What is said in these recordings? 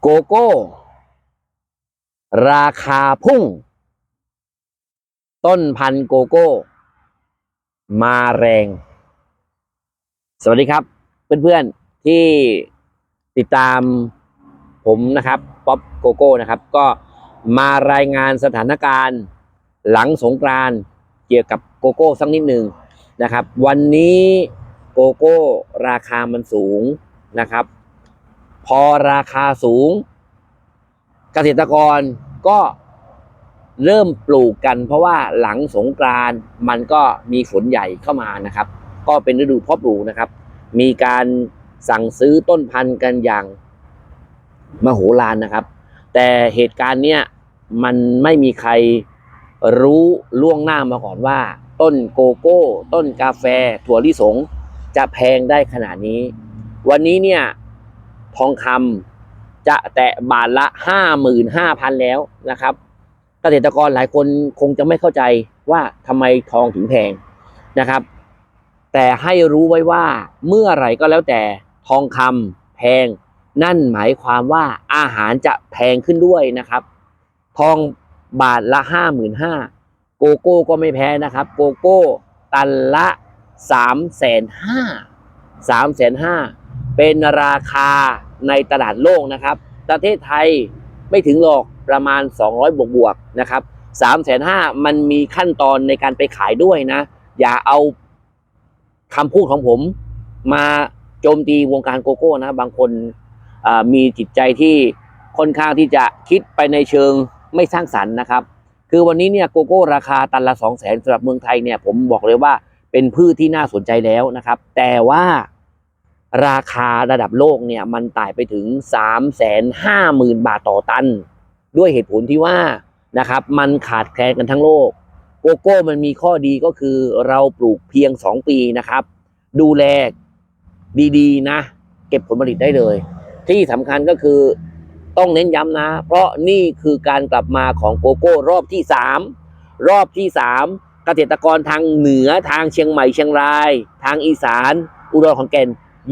โกโก้ ราคาพุ่ง ต้นพันโกโก้ มาแรง สวัสดีครับ เพื่อนๆที่ติดตามผมนะครับป๊อปโกโก้นะครับ ก็มารายงานสถานการณ์หลังสงกรานเกี่ยวกับโกโก้สักนิดหนึ่งนะครับ วันนี้โกโก้ราคามันสูงนะครับ พอราคาสูง เกษตรกรก็เริ่มปลูกกัน เพราะว่าหลังสงกรานมันก็มีฝนใหญ่เข้ามานะครับ ก็เป็นฤดูเพาะปลูกนะครับ มีการสั่งซื้อต้นพันธุ์กันอย่างมโหฬารนะครับ แต่เหตุการณ์เนี้ยมันไม่มีใครรู้ล่วงหน้ามาก่อนว่า ต้นโกโก้ ต้นกาแฟ ถั่วลิสง จะแพงได้ขนาดนี้ วันนี้เนี่ย ทองคำจะแตะบาทละห้าหมื่นห้าพันแล้วนะครับ เกษตรกรหลายคนคงจะไม่เข้าใจว่าทำไมทองถึงแพงนะครับ แต่ให้รู้ไว้ว่าเมื่อไหร่ก็แล้วแต่ทองคำแพง นั่นหมายความว่าอาหารจะแพงขึ้นด้วยนะครับ ทองบาทละห้าหมื่นห้าโกโก้ก็ไม่แพ้นะครับ โกโก้ตันละสามแสนห้าสามแสนห้าเป็นราคา ในตลาดโลกนะครับ ประเทศไทยไม่ถึงหรอกประมาณ 200 บวกบวกนะครับสามแสนห้ามันมีขั้นตอนในการไปขายด้วยนะ อย่าเอาคำพูดของผมมาโจมตีวงการโกโก้นะ บางคนมีจิตใจที่ค่อนข้างที่จะคิดไปในเชิงไม่สร้างสรรค์นะครับ คือวันนี้เนี่ยโกโก้ราคาตันละ2 0 0แสนสำหรับเมืองไทยเนี่ยผมบอกเลยว่าเป็นพืชที่น่าสนใจแล้วนะครับ แต่ว่า ราคาระดับโลกเนี่ยมันไต่ไปถึง 3 5 0 0 0 0 บาทต่อตัน ด้วยเหตุผลที่ว่านะครับมันขาดแคลนกันทั้งโลก โกโก้มันมีข้อดีก็คือเราปลูกเพียง 2 ปีนะครับ ดูแลดีๆ นะ เก็บผลผลิตได้เลย ที่สำคัญก็คือต้องเน้นย้ำนะ เพราะนี่คือการกลับมาของโกโก้รอบที่ 3 รอบที่ 3 เกษตรกรทางเหนือทางเชียงใหม่เชียงราย ทางอีสาน อุดรขอนแก่น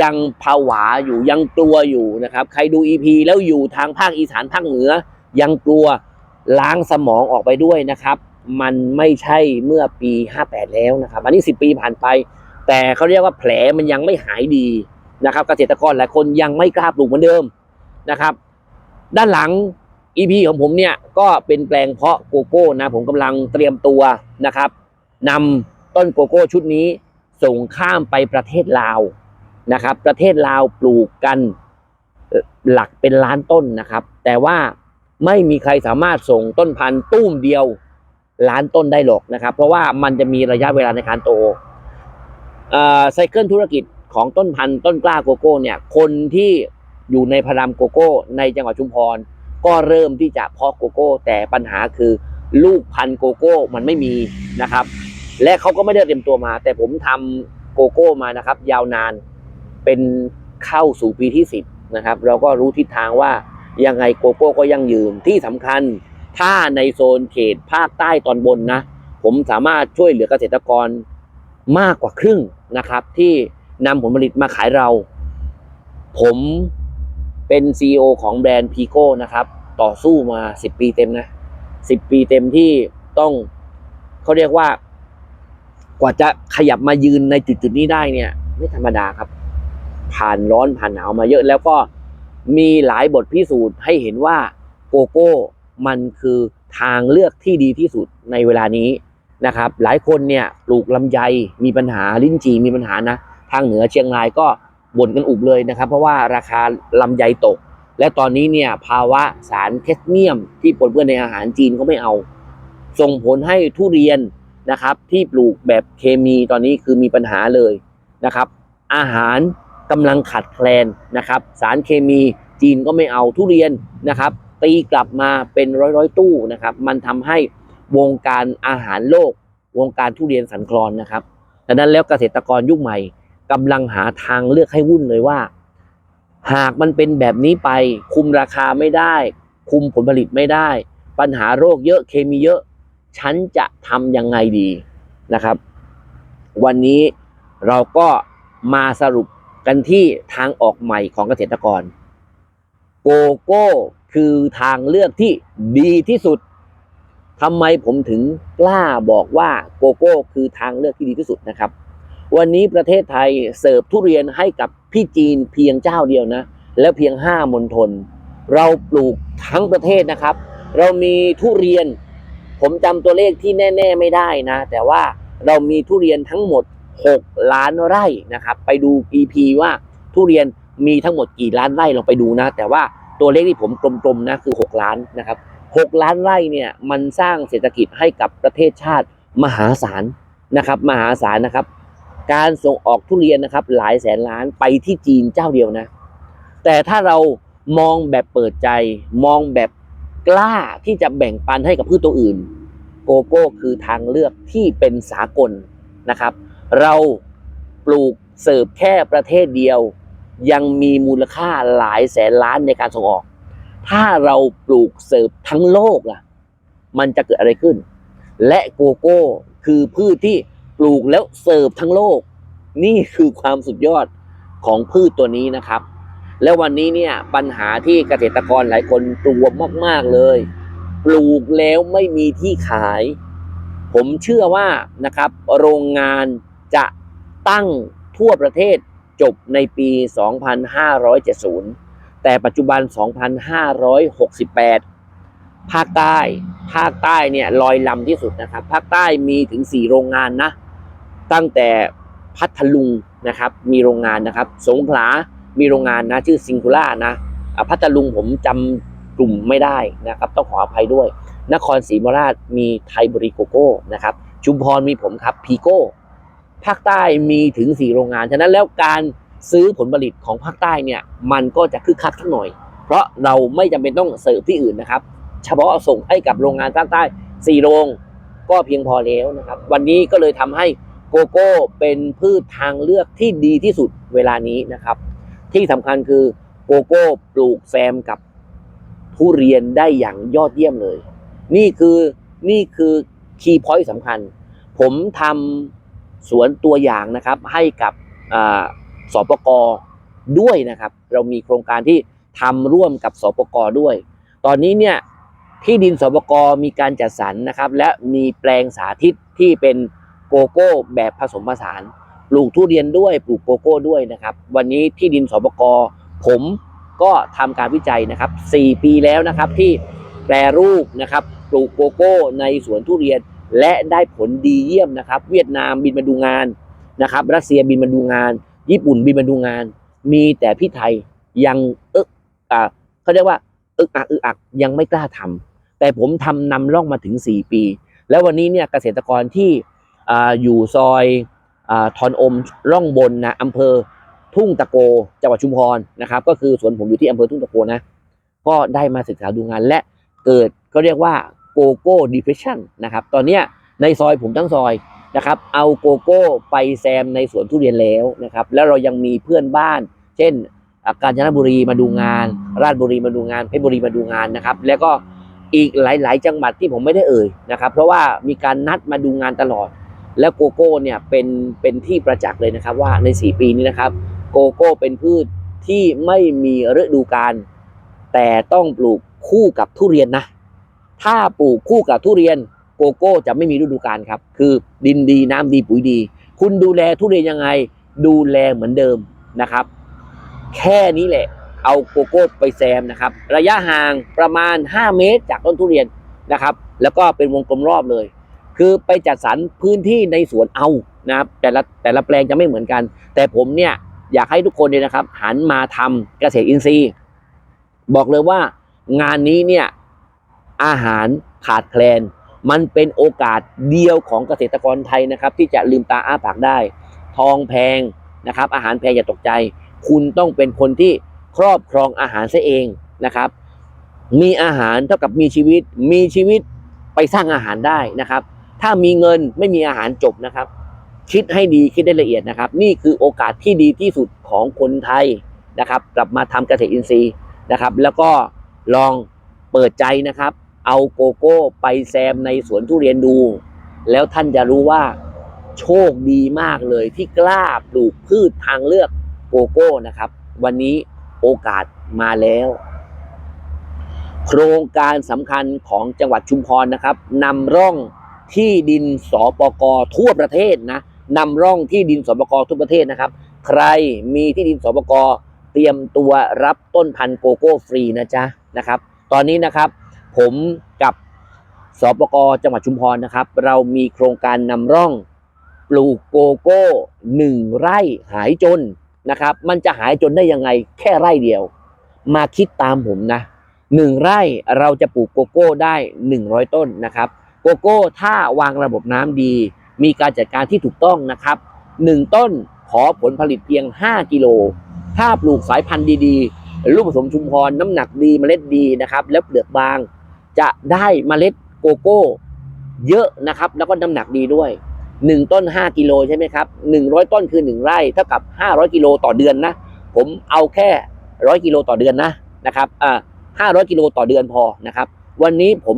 ยังผวาอยู่ยังกลัวอยู่นะครับ ใครดูอีพีแล้วอยู่ทางภาคอีสานภาคเหนือ ยังกลัวล้างสมองออกไปด้วยนะครับ มันไม่ใช่เมื่อปี 58 แล้วนะครับ อันนี้ 10 ปีผ่านไป แต่เขาเรียกว่าแผลมันยังไม่หายดีนะครับ เกษตรกรหลายคนยังไม่กล้าปลูกเหมือนเดิมนะครับ ด้านหลัง EP ของผมเนี่ยก็เป็นแปลงเพาะโกโก้นะผมกำลังเตรียมตัวนะครับนำต้นโกโก้ชุดนี้ส่งข้ามไปประเทศลาว นะครับ ประเทศลาวปลูกกันหลักเป็นล้านต้นนะครับ แต่ว่าไม่มีใครสามารถส่งต้นพันธุ์ตุ้มเดียวล้านต้นได้หรอกนะครับ เพราะว่ามันจะมีระยะเวลาในการโตไซเคิลธุรกิจของต้นพันธุ์ต้นกล้าโกโก้เนี่ย คนที่อยู่ในพารามโกโก้ ในจังหวัดชุมพร ก็เริ่มที่จะเพาะโกโก้ แต่ปัญหาคือลูกพันธุ์โกโก้มันไม่มีนะครับ และเขาก็ไม่ได้เตรียมตัวมา แต่ผมทำโกโก้มานะครับ ยาวนาน เป็นเข้าสู่ปีที่ 10นะครับเราก็รู้ทิศทางว่ายังไงโกโก้ก็ยังยืนที่สำคัญ ถ้าในโซนเขตภาคใต้ตอนบนนะ ผมสามารถช่วยเหลือเกษตรกรมากกว่าครึ่งนะครับ ที่นำผลผลิตมาขายเรา ผมเป็น CEO ของแบรนด์พีโก้นะครับ ต่อสู้มา 10 ปีเต็มนะ 10 ปีเต็มที่ต้องเขาเรียกว่ากว่าจะขยับมายืนในจุดๆนี้ได้เนี่ย ไม่ธรรมดาครับ ผ่านร้อนผ่านหนาวมาเยอะแล้วก็มีหลายบทพิสูจน์ให้เห็นว่าโกโก้มันคือทางเลือกที่ดีที่สุดในเวลานี้นะครับ หลายคนเนี่ยปลูกลำไยมีปัญหาลิ้นจี่มีปัญหานะ ทางเหนือเชียงรายก็บ่นกันอุบเลยนะครับ เพราะว่าราคาลำไยตก และตอนนี้เนี่ยภาวะสารแคดเมียม ที่ปนเปื้อนในอาหารจีนก็ไม่เอา ส่งผลให้ทุเรียนนะครับที่ปลูกแบบเคมีตอนนี้คือมีปัญหาเลยนะครับ อาหาร กำลังขาดแคลนนะครับ สารเคมีจีนก็ไม่เอาทุเรียนนะครับตีกลับมาเป็นร้อยร้อยตู้นะครับ มันทำให้วงการอาหารโลก วงการทุเรียนสันคลอนนะครับดังนั้นแล้วเกษตรกรยุคใหม่กำลังหาทางเลือกให้วุ่นเลยว่า หากมันเป็นแบบนี้ไป คุมราคาไม่ได้ คุมผลผลิตไม่ได้ ปัญหาโรคเยอะเคมีเยอะ ฉันจะทำยังไงดีนะครับ วันนี้เราก็มาสรุป กันที่ทางออกใหม่ของเกษตรกร โกโก้คือทางเลือกที่ดีที่สุดทำไมผมถึงกล้าบอกว่าโกโก้คือทางเลือกที่ดีที่สุดนะครับ วันนี้ประเทศไทยเสิร์ฟทุเรียนให้กับพี่จีนเพียงเจ้าเดียวนะ และเพียงห้ามณฑลเราปลูกทั้งประเทศนะครับ เรามีทุเรียน ผมจำตัวเลขที่แน่ ๆ ไม่ได้นะ แต่ว่าเรามีทุเรียนทั้งหมด 6 ล้านไร่นะครับ ไปดู EP ว่าทุเรียนมีทั้งหมดกี่ล้านไร่ลองไปดูนะ แต่ว่าตัวเลขที่ผมกลมๆนะคือ 6 ล้านนะครับ 6 ล้านไร่เนี่ยมันสร้างเศรษฐกิจให้กับประเทศชาติมหาศาลนะครับ มหาศาลนะครับ การส่งออกทุเรียนนะครับ หลายแสนล้านไปที่จีนเจ้าเดียวนะ แต่ถ้าเรามองแบบเปิดใจ มองแบบกล้าที่จะแบ่งปันให้กับพืชตัวอื่น โกโก้คือทางเลือกที่เป็นสากลนะครับ เราปลูกเสิร์ฟแค่ประเทศเดียว ยังมีมูลค่าหลายแสนล้านในการส่งออก ถ้าเราปลูกเสิร์ฟทั้งโลกล่ะ มันจะเกิดอะไรขึ้น และโกโก้คือพืชที่ปลูกแล้วเสิร์ฟทั้งโลก นี่คือความสุดยอดของพืชตัวนี้นะครับ แล้ววันนี้เนี่ยปัญหาที่เกษตรกรหลายคนกลัวมาก ๆ เลย ปลูกแล้วไม่มีที่ขาย ผมเชื่อว่านะครับโรงงาน จะตั้งทั่วประเทศจบในปี 2570 แต่ปัจจุบัน 2568 ภาคใต้ ภาคใต้เนี่ยลอยลำที่สุดนะครับ ภาคใต้มีถึง 4 โรงงานนะ ตั้งแต่พัทลุงนะครับ มีโรงงานนะครับ สงขลา มีโรงงานนะ ชื่อซิงคูล่านะอะพัทลุงผมจำกลุ่มไม่ได้นะครับ ต้องขออภัยด้วย นครศรีธรรมราชมีไทยบริโกโก้นะครับ ชุมพรมีผมครับพีโก้ ภาคใต้มีถึง 4 โรงงาน ฉะนั้นแล้วการซื้อผลผลิตของภาคใต้เนี่ยมันก็จะคึกคักสักหน่อย เพราะเราไม่จำเป็นต้องเสิร์ฟที่อื่นนะครับ เฉพาะส่งให้กับโรงงานภาคใต้ 4 โรงก็เพียงพอแล้วนะครับ วันนี้ก็เลยทำให้โกโก้เป็นพืชทางเลือกที่ดีที่สุดเวลานี้นะครับ ที่สำคัญคือโกโก้ปลูกแซมกับทุเรียนได้อย่างยอดเยี่ยมเลย นี่คือนี่คือคีย์พอยต์สำคัญ ผมทำ สวนตัวอย่างนะครับให้กับสปกด้วยนะครับ เรามีโครงการที่ทำร่วมกับสปกด้วย ตอนนี้เนี่ยที่ดินสปกมีการจัดสรรนะครับ และมีแปลงสาธิตที่เป็นโกโก้แบบผสมผสานปลูกทุเรียนด้วยปลูกโกโก้ด้วยนะครับ วันนี้ที่ดินสปกผมก็ทำการวิจัยนะครับ 4 ปีแล้วนะครับที่แปรรูปนะครับ ปลูกโกโก้ในสวนทุเรียน และได้ผลดีเยี่ยมนะครับ เวียดนามบินมาดูงานนะครับ รัสเซียบินมาดูงาน ญี่ปุ่นบินมาดูงาน มีแต่พี่ไทยยังเอ๊กอ่าเขาเรียกว่าอึกอักอึกอักยังไม่กล้าทำแต่ผมทำนำร่องมาถึง 4 ปี แล้ววันนี้เนี่ยเกษตรกรที่ออยู่ซอยอทอนอมร่องบนนะอำเภอทุ่งตะโกจังหวัดชุมพรนะครับ ก็คือสวนผมอยู่ที่อำเภอทุ่งตะโกนะก็ได้มาศึกษาดูงานและเกิดก็เรียกว่า โกโก้ดิเพรสชันนะครับตอนเนี้ยในซอยผมทั้งซอยนะครับเอาโกโก้ไปแซมในสวนทุเรียนแล้วนะครับแล้วเรายังมีเพื่อนบ้าน เช่นอะกาญจนบุรีมาดูงาน ราชบุรีมาดูงานเพชรบุรีมาดูงานนะครับแล้วก็อีกหลาย ๆ จังหวัดที่ผมไม่ได้เอ่ยนะครับเพราะว่ามีการนัดมาดูงานตลอด แล้วโกโก้เนี่ยเป็นเป็นที่ประจักษ์เลยนะครับว่าใน 4 ปีนี้นะครับโกโก้เป็นพืชที่ไม่มีฤดูกาลแต่ต้องปลูกคู่กับทุเรียนนะ ถ้าปลูกคู่กับทุเรียนโกโก้จะไม่มีฤดูกาลครับ คือดินดีน้ำดีปุ๋ยดี คุณดูแลทุเรียนยังไง ดูแลเหมือนเดิมนะครับ แค่นี้แหละ เอาโกโก้ไปแซมนะครับ ระยะห่างประมาณ 5 เมตรจากต้นทุเรียนนะครับ แล้วก็เป็นวงกลมรอบเลย คือไปจัดสรรพื้นที่ในสวนเอานะครับแต่ละแต่ละแปลงจะไม่เหมือนกัน แต่ผมเนี่ยอยากให้ทุกคนเนี่ยนะครับ หันมาทำเกษตรอินทรีย์ บอกเลยว่างานนี้เนี่ย อาหารขาดแคลน มันเป็นโอกาสเดียวของเกษตรกรไทยนะครับ ที่จะลืมตาอ้าปากได้ ทองแพงนะครับ อาหารแพงอย่าตกใจ คุณต้องเป็นคนที่ครอบครองอาหารซะเองนะครับ มีอาหารเท่ากับมีชีวิต มีชีวิตไปสร้างอาหารได้นะครับ ถ้ามีเงินไม่มีอาหารจบนะครับ คิดให้ดีคิดได้ละเอียดนะครับ นี่คือโอกาสที่ดีที่สุดของคนไทยนะครับ กลับมาทำเกษตรอินทรีย์นะครับ แล้วก็ลองเปิดใจนะครับ เอาโกโก้ไปแซมในสวนทุเรียนดู แล้วท่านจะรู้ว่าโชคดีมากเลยที่กล้าปลูกพืชทางเลือกโกโก้นะครับ วันนี้โอกาสมาแล้ว โครงการสำคัญของจังหวัดชุมพรนะครับนำร่องที่ดินสปกทั่วประเทศนะนำร่องที่ดินสปกทั่วประเทศนะครับ ใครมีที่ดินสปกเตรียมตัวรับต้นพันธุ์โกโก้ฟรีนะจ๊ะนะครับ ตอนนี้นะครับ ผมกับสปกจังหวัดชุมพรนะครับ เรามีโครงการนำร่องปลูกโกโก้หนึ่งไร่หายจนนะครับ มันจะหายจนได้ยังไงแค่ไร่เดียว มาคิดตามผมนะหนึ่งไร่เราจะปลูกโกโก้ได้หนึ่งร้อยต้นนะครับ โกโก้ถ้าวางระบบน้ำดี มีการจัดการที่ถูกต้องนะครับหนึ่งต้นขอผลผลิตเพียง 5 กิโล ถ้าปลูกสายพันธุ์ดีๆ ลูกผสมชุมพรน้ำหนักดีเมล็ดดีนะครับ แล้วเปลือกบาง จะได้เมล็ดโกโก้เยอะนะครับ แล้วก็น้ำหนักดีด้วย 1 ต้น 5 กิโลใช่ไหมครับ 100 ต้นคือ 1 ไร่เท่ากับ 500 กิโลต่อเดือนนะ ผมเอาแค่ 100 กิโลต่อเดือนนะนะครับอ่า500 กิโลต่อเดือนพอนะครับ วันนี้ผม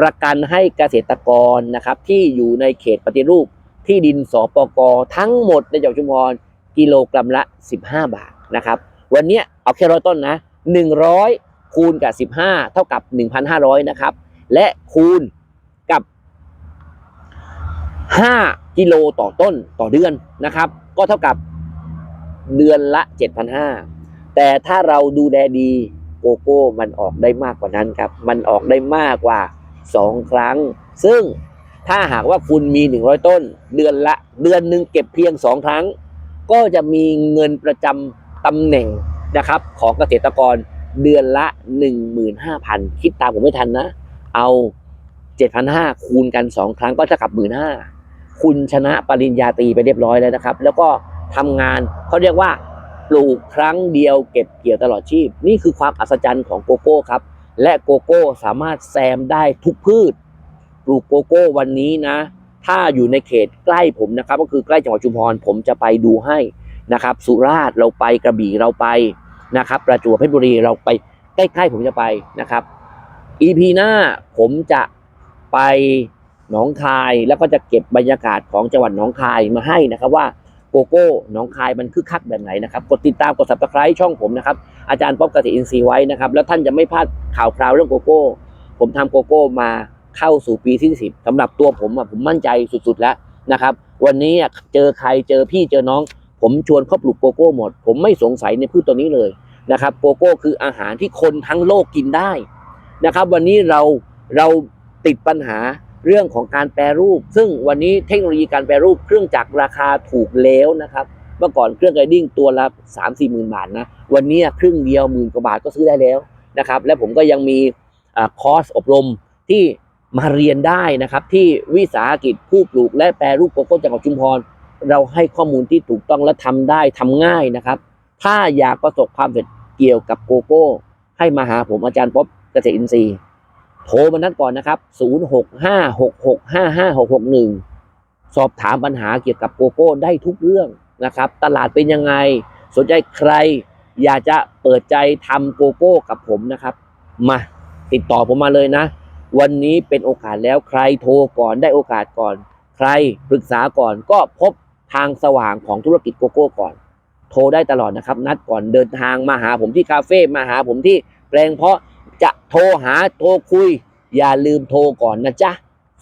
ประกันให้เกษตรกรนะครับที่อยู่ในเขตปฏิรูปที่ดินสปกทั้งหมดในจังหวัดชุมพรกิโลกรัมละ 15 บาทนะครับ วันนี้เอาแค่ร้อยต้นนะ 100 คูณกับ 15 เท่ากับ 1,500 นะครับ และคูณกับ 5 กิโลต่อต้นต่อเดือนนะครับ ก็เท่ากับเดือนละ 7,500 แต่ถ้าเราดูแลดีโกโก้มันออกได้มากกว่านั้นครับ มันออกได้มากกว่า 2 ครั้ง ซึ่งถ้าหากว่าคุณมี 100 ต้น เดือนละเดือนหนึ่งเก็บเพียง 2 ครั้ง ก็จะมีเงินประจำตำแหน่งนะครับของเกษตรกร เดือนละ 15,000 คิดตามผมไม่ทันนะ เอา 7,500 คูณกัน 2 ครั้งก็เท่ากับ 15,000 คุณชนะปริญญาตรีไปเรียบร้อยแล้วนะครับ แล้วก็ทำงานเขาเรียกว่าปลูกครั้งเดียวเก็บเกี่ยวตลอดชีพ นี่คือความอัศจรรย์ของโกโก้ครับ และโกโก้สามารถแซมได้ทุกพืช ปลูกโกโก้วันนี้นะ ถ้าอยู่ในเขตใกล้ผมนะครับ ก็คือใกล้จังหวัดชุมพรผมจะไปดูให้นะครับ สุราษฎร์เราไปกระบี่เราไป นะครับ ประจวบเพชรบุรีเราไปใกล้ๆผมจะไปนะครับ EP หน้าผมจะไปหนองคายแล้วก็จะเก็บบรรยากาศของจังหวัดหนองคายมาให้นะครับว่าโกโก้หนองคายมันคึกคักแบบไหนนะครับกดติดตามกด subscribe ช่องผมนะครับอาจารย์ป๊อบเกษตรอินทรีไว้นะครับแล้วท่านจะไม่พลาดข่าวคราวเรื่องโกโก้ ผมทำโกโก้มาเข้าสู่ปีที่สิบสำหรับตัวผมอะผมมั่นใจสุดๆแล้วนะครับ วันนี้อะเจอใครเจอพี่เจอน้อง ผมชวนเขาปลูกโกโก้หมด ผมไม่สงสัยในพืชตัวนี้เลยนะครับ โกโก้คืออาหารที่คนทั้งโลกกินได้นะครับ วันนี้เราเราติดปัญหาเรื่องของการแปรรูป ซึ่งวันนี้เทคโนโลยีการแปรรูปเครื่องจักรราคาถูกแล้วนะครับ เมื่อก่อนเครื่องไกดิ้งตัวละ3 4มสี่หมื่นบาทนะ วันนี้ครึ่งเดียวหมื่นกว่าบาทก็ซื้อได้แล้วนะครับ และผมก็ยังมีอคอร์สอบรมที่มาเรียนได้นะครับที่วิสาหกิจผู้ปลูกและแปรรูปโกโก้จังหวัดชุมพร เราให้ข้อมูลที่ถูกต้องและทำได้ทำง่ายนะครับ ถ้าอยากประสบความสำเร็จเกี่ยวกับโกโก้ ให้มาหาผมอาจารย์ป๊อบเกษตรอินทรีย์ โทรมานัดก่อนนะครับ 0656656661 สอบถามปัญหาเกี่ยวกับโกโก้ได้ทุกเรื่องนะครับ ตลาดเป็นยังไง สนใจใคร อยากจะเปิดใจทำโกโก้กับผมนะครับ มาติดต่อผมมาเลยนะ วันนี้เป็นโอกาสแล้วใครโทรก่อนได้โอกาสก่อน ใครปรึกษาก่อนก็พบ ทางสว่างของธุรกิจโกโก้ก่อน โทรได้ตลอดนะครับ นัดก่อนเดินทางมาหาผมที่คาเฟ่มาหาผมที่แปลงเพาะจะโทรหาโทรคุย อย่าลืมโทรก่อนนะจ๊ะ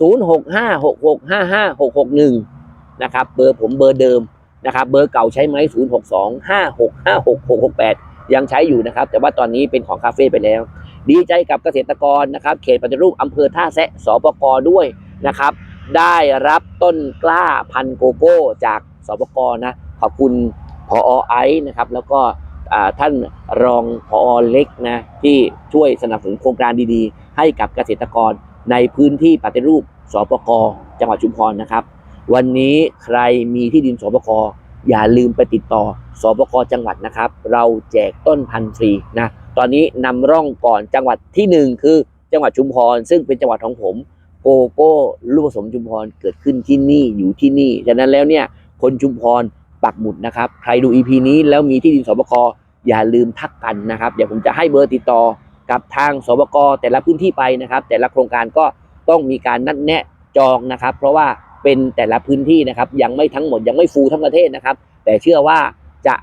0656655661 นะครับเบอร์ผมเบอร์เดิมนะครับเบอร์เก่าใช้ไหม0625656668 ยังใช้อยู่นะครับ แต่ว่าตอนนี้เป็นของคาเฟ่ไปแล้ว ดีใจกับเกษตรกรนะครับ เขตปฏิรูปอำเภอท่าแซะสปกด้วยนะครับ ได้รับต้นกล้าพันโกโก้จากสปกนะขอบคุณพอไอซ์นะครับ แล้วก็ท่านรองพอเล็กนะที่ช่วยสนับสนุนโครงการดีๆ ให้กับเกษตรกรในพื้นที่ปฏิรูปสปกจังหวัดชุมพรนะครับ วันนี้ใครมีที่ดินสปกอย่าลืมไปติดต่อสปกจังหวัดนะครับ เราแจกต้นพันธุ์ฟรีนะตอนนี้นำร่องก่อนจังหวัดที่หนึ่งคือจังหวัดชุมพร ซึ่งเป็นจังหวัดของผม โกโก้ลูกผสมชุมพรเกิดขึ้นที่นี่อยู่ที่นี่ฉะนั้นแล้วเนี่ยคนชุมพรปักหมุดนะครับ ใครดู EP นี้แล้วมีที่ดินสปกอย่าลืมทักกันนะครับ เดี๋ยวผมจะให้เบอร์ติดต่อกับทางสปกแต่ละพื้นที่ไปนะครับ แต่ละโครงการก็ต้องมีการนัดแนะจองนะครับ เพราะว่าเป็นแต่ละพื้นที่นะครับ ยังไม่ทั้งหมดยังไม่ฟูลทั้งประเทศนะครับ แต่เชื่อว่าจะ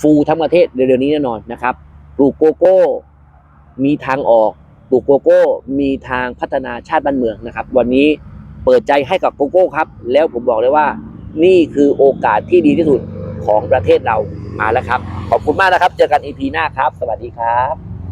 ฟูลทั้งประเทศเร็วๆนี้แน่นอนนะครับปลูกโกโก้ มีทางออก ปลูกโกโก้มีทางพัฒนาชาติบ้านเมืองนะครับ วันนี้เปิดใจให้กับโกโก้ครับ แล้วผมบอกเลยว่า นี่คือโอกาสที่ดีที่สุดของประเทศเรามาแล้วครับ ขอบคุณมากนะครับ เจอกัน EP หน้าครับ สวัสดีครับ